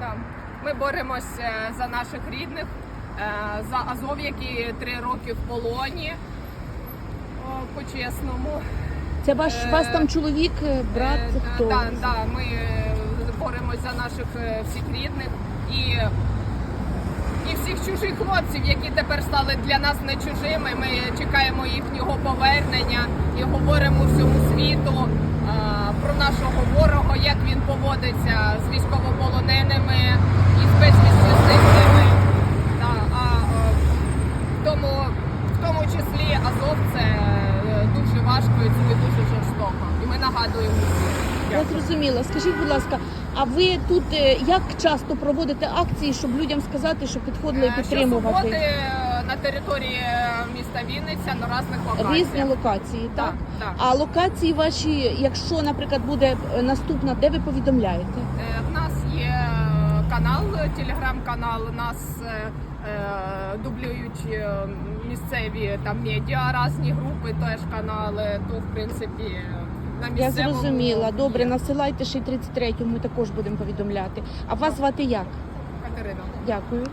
Да. Ми боремось за наших рідних, е, за Азов, які три роки в полоні. По-чесному. Це ваш Е, вас там чоловік, е, брат, Е, хто? Да, да, ми боремось за наших всіх рідних і, і всіх чужих хлопців, які тепер стали для нас не чужими. Ми чекаємо їхнього повернення і говоримо всьому світу е, про нашого ворога, як він поводиться з військовополоненими і з зниклими. Да, а е, в тому, в тому числі Азов це е, дуже важко і це дуже жорстоко. І ми нагадуємо. Я зрозуміла. Скажіть, будь ласка, а ви тут е, як часто проводите акції, щоб людям сказати, щоб підходили і підтримувати Щосуботи на території міста Вінниця на різних локаціях. різні локації? Так. Так, так. А локації ваші, якщо, наприклад, буде наступна, де ви повідомляєте? Є е, канал, телеграм-канал. Нас е, е, дублюють е, місцеві там медіа, різні групи, теж канали. То в принципі на Я зрозуміла. Добре, насилайте ще й 33-му, ми також будемо повідомляти. А вас звати як? Катерина. Дякую.